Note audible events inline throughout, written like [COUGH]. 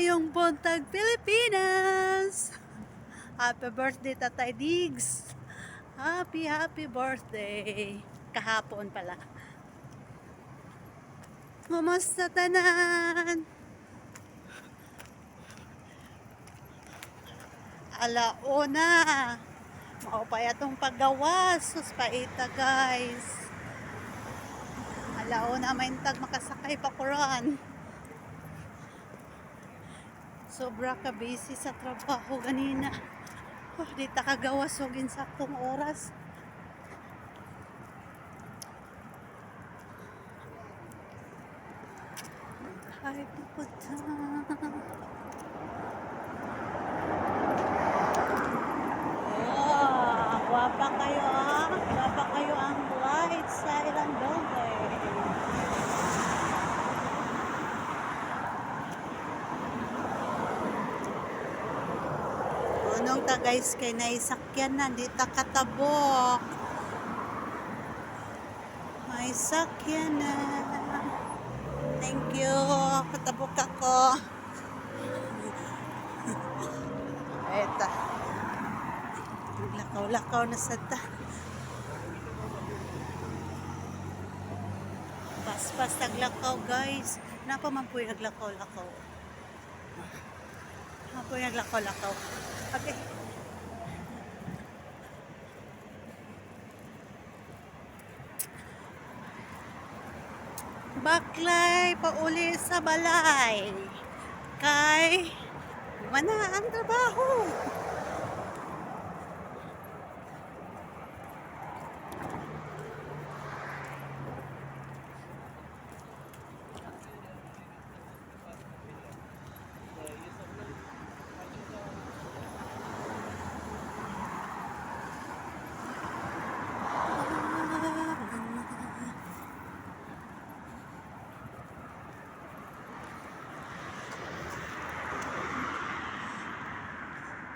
Mayong buntag Pilipinas! Happy birthday Tatay Diggs! Happy, happy birthday! Kahapon pala. Kumusta tanan? Alauna! Maupay atong paggawas. Sus paita guys. Alauna maintag makasakay pa kuran. Sobra ka busy sa trabaho ganina. Oh, di ta kagawas og insaktong oras. Ay, pupunta. Unong ta guys kay naisakyan na di ta katabok. May sakyan na. Thank you. Katabok ako. [LAUGHS] Eta. Lakaw-lakaw na sa ta. Pas-pas naglakaw guys. Napa man po naglakaw-lakaw. Po yung naglakaw-lakaw. Okay. Baklay, pauli sa balay. Kay, wala ang trabaho.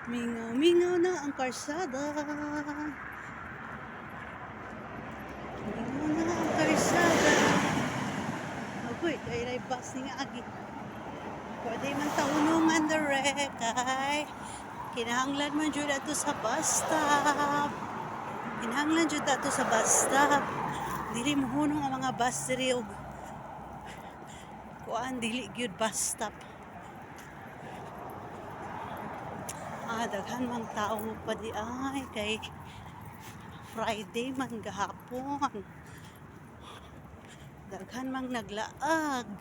Mingaw-mingaw na ang karsada. Mingaw na ang karsada. Agoy, kaya na bus ni agi. Pwede man taunungan na rekay. Kinahanglan man dyan ato sa bus stop. Kinahanglan dyan ato sa bus stop. Dili mo hunong ang mga bus diri og kuan dili gyud bus stop. Ah, daghan mang tao mo pa di ay kay Friday man gahapon. Daghan mang naglaag.